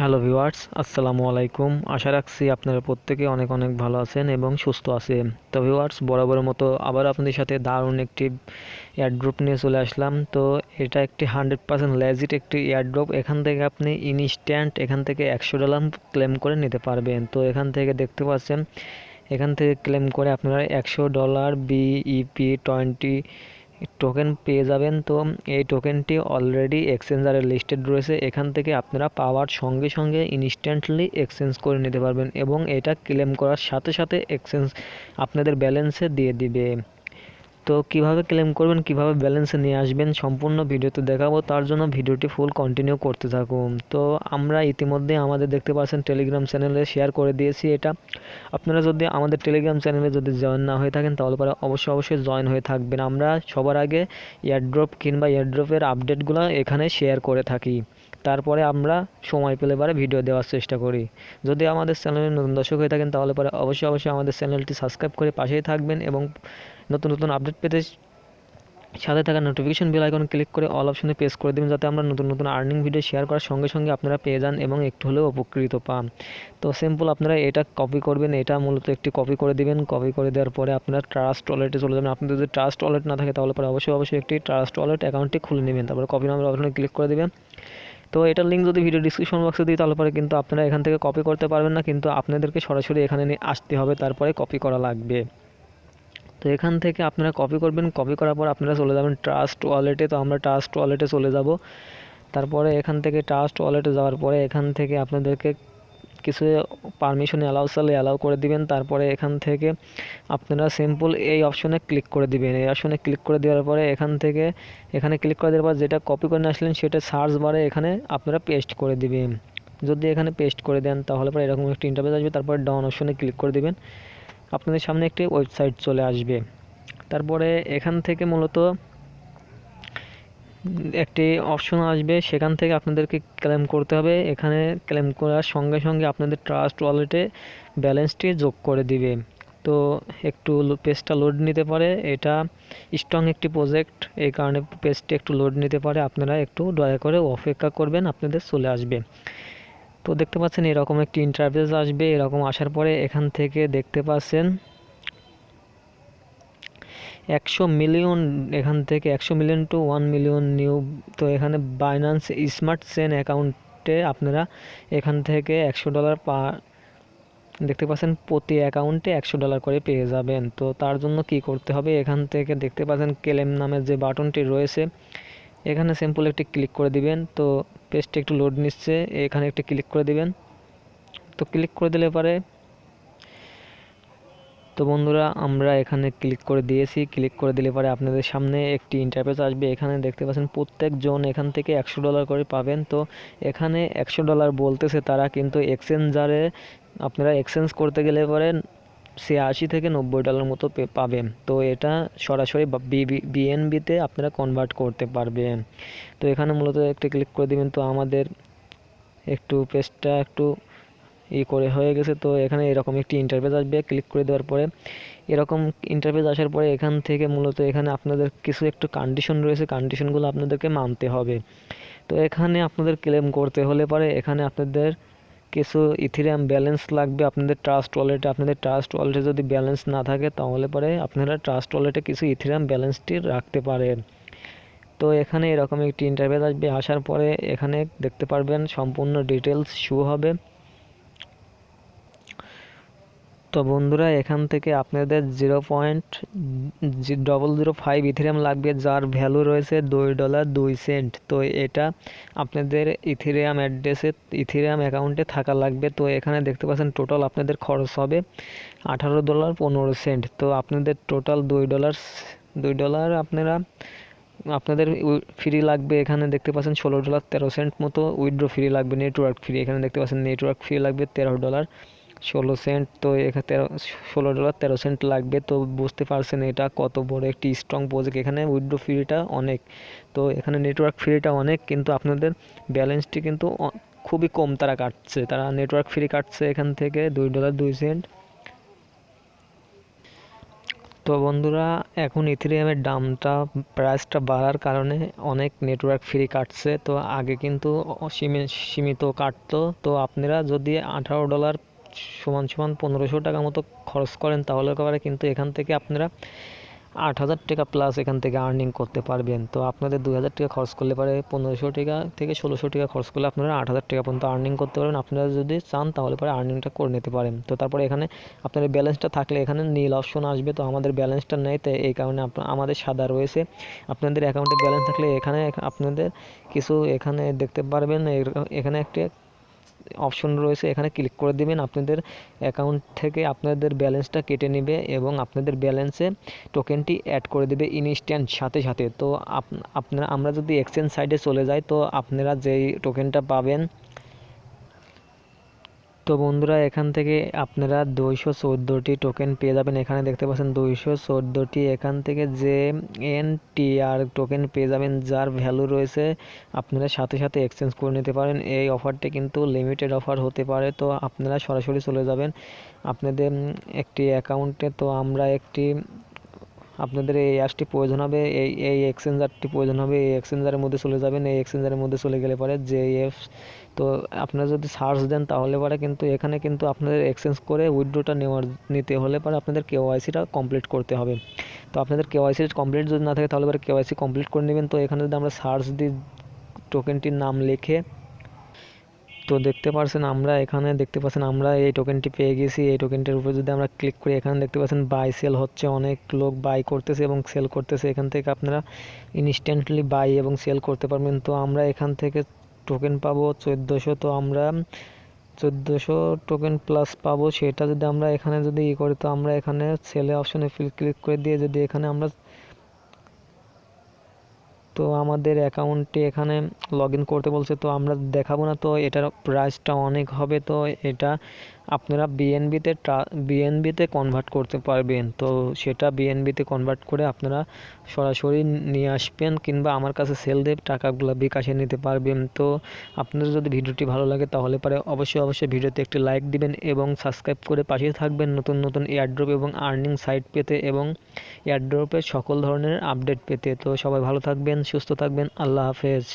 Hello viewers, আসসালামু আলাইকুম। আশা রাখছি আপনারা প্রত্যেকে অনেক অনেক ভালো আছেন এবং সুস্থ আছেন। তো ভিউয়ার্স, বরাবরের মতো আবার আপনাদের সাথে দারুণ একটি এয়ারড্রপ নিয়ে চলে আসলাম। তো এটা একটি হান্ড্রেড পার্সেন্ট লেজিট একটি এয়ারড্রপ এখান থেকে আপনি ইনস্ট্যান্ট এখান থেকে একশো ডলার ক্লেম করে নিতে পারবেন। তো এখান থেকে দেখতে পাচ্ছেন, এখান থেকে ক্লেম করে আপনারা একশো ডলার বিইপি টোয়েন্টি টোকেন পেয়ে যাবেন। তো এই টোকেনটি অলরেডি এক্সচেঞ্জারে লিস্টেড রয়েছে। এখান থেকে আপনারা পাওয়ার সঙ্গে সঙ্গে ইনস্ট্যান্টলি এক্সচেঞ্জ করে নিতে পারবেন এবং এটা ক্লেম করার সাথে সাথে এক্সচেঞ্জ আপনাদের ব্যালেন্সে দিয়ে দিবে। তো কীভাবে ক্লেম করবেন, কীভাবে ব্যালেন্সে নিয়ে আসবেন সম্পূর্ণ ভিডিওতে দেখাবো, তার জন্য ভিডিওটি ফুল কন্টিনিউ করতে থাকুন। তো আমরা ইতিমধ্যে আমাদের দেখতে পাচ্ছেন টেলিগ্রাম চ্যানেলে শেয়ার করে দিয়েছি এটা। আপনারা যদি আমাদের টেলিগ্রাম চ্যানেলে যদি জয়েন না হয়ে থাকেন, তাহলে পরে অবশ্যই অবশ্যই জয়েন হয়ে থাকবেন। আমরা সবার আগে এয়ারড্রপ কিংবা এয়ারড্রপের আপডেটগুলো এখানে শেয়ার করে থাকি। তারপরে আমরা সময় পেলে পরে ভিডিও দেওয়ার চেষ্টা করি। যদি আমাদের চ্যানেলে নতুন দর্শক হয়ে থাকেন, তাহলে পরে অবশ্যই অবশ্যই আমাদের চ্যানেলটি সাবস্ক্রাইব করে পাশেই থাকবেন এবং নতুন নতুন আপডেট পেতে সাথে থাকা নোটিফিকেশন বেল আইকন ক্লিক করে অল অপশনে প্রেস করে দেবেন, যাতে আমরা নতুন নতুন আর্নিং ভিডিও শেয়ার করার সঙ্গে সঙ্গে আপনারা পেয়ে যান এবং একটু হলেও উপকৃত পান। তো সিম্পল আপনারা এটা কপি করবেন, এটা মূলত একটি কপি করে দিবেন। কপি করে দেওয়ার পরে আপনারা ট্রাস্ট ওয়ালেটে চলে যাবেন। আপনাদের যদি ট্রাস্ট ওয়ালেট না থাকে, তাহলে পরে অবশ্যই অবশ্যই একটি ট্রাস্ট ওয়ালেট অ্যাকাউন্টটি খুলে নেবেন। তারপরে কপি নাম্বার অপশনে ক্লিক করে দেবেন। তো এটার লিঙ্ক যদি ভিডিও ডিসক্রিপশন বক্সে দিই, তাহলে পরে কিন্তু আপনারা এখান থেকে কপি করতে পারবেন না, কিন্তু আপনাদেরকে সরাসরি এখানে নিয়ে আসতে হবে, তারপরে কপি করা লাগবে। তো এখান থেকে আপনারা কপি করবেন কপি করার পর আপনারা চলে যাবেন ট্রাস্ট ওয়ালেটে তো আমরা ট্রাস্ট ওয়ালেটে চলে যাব। তারপরে এখান থেকে ট্রাস্ট ওয়ালেটে যাওয়ার পরে এখান থেকে আপনাদেরকে কিছু পারমিশন অ্যালাউ চালে অ্যালাউ করে দিবেন। তারপরে এখান থেকে আপনারা সিম্পল এই অপশনে ক্লিক করে দিবেন। এই অপশনে ক্লিক করে দেওয়ার পরে এখান থেকে এখানে ক্লিক করে দেওয়ার পর যেটা কপি করে আসলেন সেটা সার্চ বারে এখানে আপনারা পেস্ট করে দিবেন। যদি এখানে পেস্ট করে দেন তাহলে পরে এরকম একটি ইন্টারভিউ আসবে। তারপরে ডাউন অপশনে ক্লিক করে দিবেন। আপনাদের সামনে একটি ওয়েবসাইট চলে আসবে। তারপরে এখান থেকে মূলত একটি অপশন আসবে, সেখান থেকে আপনাদেরকে ক্লেম করতে হবে। এখানে ক্লেম করার সঙ্গে সঙ্গে আপনাদের ট্রাস্ট ওয়ালেটে ব্যালেন্সটি যোগ করে দিবে। তো একটু পেজটা লোড নিতে পারে। এটা স্ট্রং একটি প্রজেক্ট এই কারণে পেজটি একটু লোড নিতে পারে। আপনারা একটু দয়া করে অপেক্ষা করবেন, আপনাদের চলে আসবে। তো দেখতে পাচ্ছেন এরকম একটি ইন্টারফেস আসবে। এরকম আসার পরে এখান থেকে দেখতে পাচ্ছেন একশো মিলিয়ন এখান থেকে, একশো million to one million new তো এখানে বাইন্যান্স স্মার্ট চেন অ্যাকাউন্টে আপনারা এখান থেকে একশো ডলার পা, দেখতে পাচ্ছেন প্রতি অ্যাকাউন্টে একশো ডলার করে পেয়ে যাবেন। তো তার জন্য কি করতে হবে? এখান থেকে দেখতে পাচ্ছেন কেলেম নামের যে বাটনটি রয়েছে, এখানে সিম্পল একটি ক্লিক করে দিবেন। তো পেজটি একটু লোড নিচ্ছে, এখানে একটি ক্লিক করে দিবেন। তো ক্লিক করে দিলে পরে তো বন্ধুরা, আমরা এখানে ক্লিক করে দিয়েছি। ক্লিক করে দিলে পরে আপনাদের সামনে একটি ইন্টারফেস আসবে। এখানে দেখতে পাচ্ছেন প্রত্যেক জন এখান থেকে একশো ডলার করে পাবেন। তো এখানে একশো ডলার বলতেছে তারা, কিন্তু এক্সচেঞ্জারে আপনারা এক্সচেঞ্জ করতে গেলে পরে সে আশি থেকে নব্বই ডলার মতো পাবেন। তো এটা সরাসরি বিএনবিতে আপনারা কনভার্ট করতে পারবেন। তো এখানে মূলত একটু ক্লিক করে দিবেন। তো আমাদের একটু পেজটা একটু ই করে হয়ে গেছে। তো এখানে এরকম একটি ইন্টারফেস আসবে ক্লিক করে দেওয়ার পরে এরকম ইন্টারফেস আসার পরে এখান থেকে মূলত এখানে আপনাদের কিছু একটু কন্ডিশন রয়েছে কন্ডিশনগুলো আপনাদেরকে মানতে হবে। তো এখানে আপনাদের ক্লেম করতে হলে পরে এখানে আপনাদের কিছু ইথিরিয়াম ব্যালেন্স লাগবে, আপনাদের ট্রাস্ট ওয়ালেটে আপনাদের ট্রাস্ট ওয়ালেটে যদি ব্যালেন্স না থাকে তাহলে পরে আপনারা ট্রাস্ট ওয়ালেটে কিছু ইথিরিয়াম ব্যালেন্সটি রাখতে পারেন। তো এখানে এরকম একটি ইন্টারভিউ আসবে, আসার পরে এখানে দেখতে পারবেন সম্পূর্ণ ডিটেলস শো হবে। তো বন্ধুরা, এখান থেকে আপনাদের zero point double zero five ethereum লাগবে, যার ভ্যালু রয়েছে দুই ডলার দুই সেন্ট তো এটা আপনাদের ইথেরিয়াম অ্যাড্রেসে ইথেরিয়াম অ্যাকাউন্টে থাকা লাগবে। তো এখানে দেখতে পাচ্ছেন টোটাল আপনাদের খরচ হবে আঠারো ডলার পনেরো সেন্ট তো আপনাদের টোটাল দুই ডলার দুই ডলার আপনারা, আপনাদের ফ্রি লাগবে। এখানে দেখতে পাচ্ছেন ষোলো ডলার তেরো সেন্ট মতো উইথড্র ফ্রি লাগবে নেটওয়ার্ক ফ্রি এখানে দেখতে পাচ্ছেন নেটওয়ার্ক ফ্রি লাগবে তেরো ডলার ষোলো সেন্ট তো এখানে তেরো, ষোলো ডলার তেরো সেন্ট লাগবে। তো বুঝতে পারছেন এটা কত বড় একটি স্ট্রং প্রজেক্ট এখানে উইড্রো ফ্রিটা অনেক। তো এখানে নেটওয়ার্ক ফ্রিটা অনেক, কিন্তু আপনাদের ব্যালেন্সটি কিন্তু খুবই কম তারা কাটছে। তারা নেটওয়ার্ক ফ্রি কাটছে এখান থেকে দুই ডলার দুই সেন্ট তো বন্ধুরা, এখন ইথেরিয়ামের দামটা প্রাইসটা বাড়ার কারণে অনেক নেটওয়ার্ক ফ্রি কাটছে। তো আগে কিন্তু সীমিত কাটতো। তো আপনারা যদি আঠারো ডলার সমান সমান পনেরোশো টাকা মতো খরচ করেন, তাহলে পরে কিন্তু এখান থেকে আপনারা আট হাজার টাকা প্লাস এখান থেকে আর্নিং করতে পারবেন। তো আপনাদের দুই হাজার টাকা খরচ করলে পারে পনেরোশো টাকা থেকে ষোলোশো টাকা খরচ করলে আপনারা আট হাজার টাকা পর্যন্ত আর্নিং করতে পারবেন। আপনারা যদি চান, তাহলে পরে আর্নিংটা করে নিতে পারেন। তো তারপরে এখানে আপনাদের ব্যালেন্সটা থাকলে এখানে নীল অপশন আসবে। তো আমাদের ব্যালেন্সটা নেই, তো এই কারণে আমাদের সাদা রয়েছে। আপনাদের অ্যাকাউন্টে ব্যালেন্স থাকলে এখানে আপনাদের কিছু এখানে দেখতে পারবেন। এখানে একটি অপশন রয়েছে, এখানে ক্লিক করে দেবেন। আপনাদের অ্যাকাউন্ট থেকে আপনাদের ব্যালেন্সটা কেটে নেবে এবং আপনাদের ব্যালেন্সে টোকেনটি অ্যাড করে দেবে ইনস্ট্যান্ট সাথে সাথে। তো আপনারা, আমরা যদি এক্সচেঞ্জ সাইডে চলে যাই, তো আপনারা যেই টোকেনটা পাবেন তো বন্ধুরা, এখান থেকে আপনারা দুইশো চোদ্দোটি টোকেন পেয়ে যাবেন। এখানে দেখতে পাচ্ছেন দুইশো চোদ্দোটি। এখান থেকে যে এন টি আর টোকেন পেয়ে যাবেন, যার ভ্যালু রয়েছে, আপনারা সাথে সাথে এক্সচেঞ্জ করে নিতে পারেন। এই অফারটি কিন্তু লিমিটেড অফার হতে পারে। তো আপনারা সরাসরি চলে যাবেন। আপনাদের একটি অ্যাকাউন্টে তো আমরা একটি আপনাদের এই অ্যাপসটি প্রয়োজন হবে, এই এই এক্সচেঞ্জারটি প্রয়োজন হবে, এই এক্সচেঞ্জারের মধ্যে চলে যাবেন, এই এক্সচেঞ্জারের মধ্যে চলে গেলে পরে যে অ্যাপস তো আপনারা যদি সার্চ দেন তাহলে পরে কিন্তু এখানে কিন্তু আপনাদের এক্সচেঞ্জ করে উইড্রোটা নেওয়ার, নিতে হলে পরে আপনাদের কেওয়াইসিটা কমপ্লিট করতে হবে। তো আপনাদের কেওয়াইসি কমপ্লিট যদি না থাকে তাহলে পরে কেওয়াইসি কমপ্লিট করে নেবেন। তো এখানে যদি আমরা সার্চ দিই টোকেনটির নাম লিখে তো দেখতে পাচ্ছেন আমরা এখানে, দেখতে পাচ্ছেন আমরা এই টোকেনটি পেয়ে গেছি। এই টোকেনটির উপরে যদি আমরা ক্লিক করি, এখানে দেখতে পাচ্ছেন বাই সেল হচ্ছে। অনেক লোক বাই করতেছে এবং সেল করতেছে। এখান থেকে আপনারা ইনস্ট্যান্টলি বাই এবং সেল করতে পারবেন। তো আমরা এখান থেকে টোকেন পাবো চোদ্দোশো। তো আমরা চোদ্দোশো টোকেন প্লাস পাবো। সেটা যদি আমরা এখানে যদি ই করি, তো আমরা এখানে সেলে অপশনে ক্লিক করে দিয়ে যদি এখানে আমরা তো আমাদের অ্যাকাউন্টে এখানে লগ করতে বলছে, তো আমরা দেখাবো না, তো এটার প্রাইসটা অনেক হবে, তো এটা আপনারা বিএনবিতে বিএনবিতে কনভার্ট করতে পারবেন। তো সেটা বিএনবিতে কনভার্ট করে আপনারা সরাসরি নিয়ে আসবেন কিংবা আমার কাছে সেল দিয়ে টাকাগুলো বিকাশে নিতে পারবেন। তো আপনাদের যদি ভিডিওটি ভালো লাগে তাহলে পরে অবশ্যই অবশ্যই ভিডিওতে একটি লাইক দিবেন এবং সাবস্ক্রাইব করে পাশে থাকবেন নতুন নতুন এয়ারড্রপ এবং আর্নিং সাইট পেতে এবং এয়ারড্রপের সকল ধরনের আপডেট পেতে। তো সবাই ভালো থাকবেন, সুস্থ থাকবেন, আল্লাহ হাফেজ।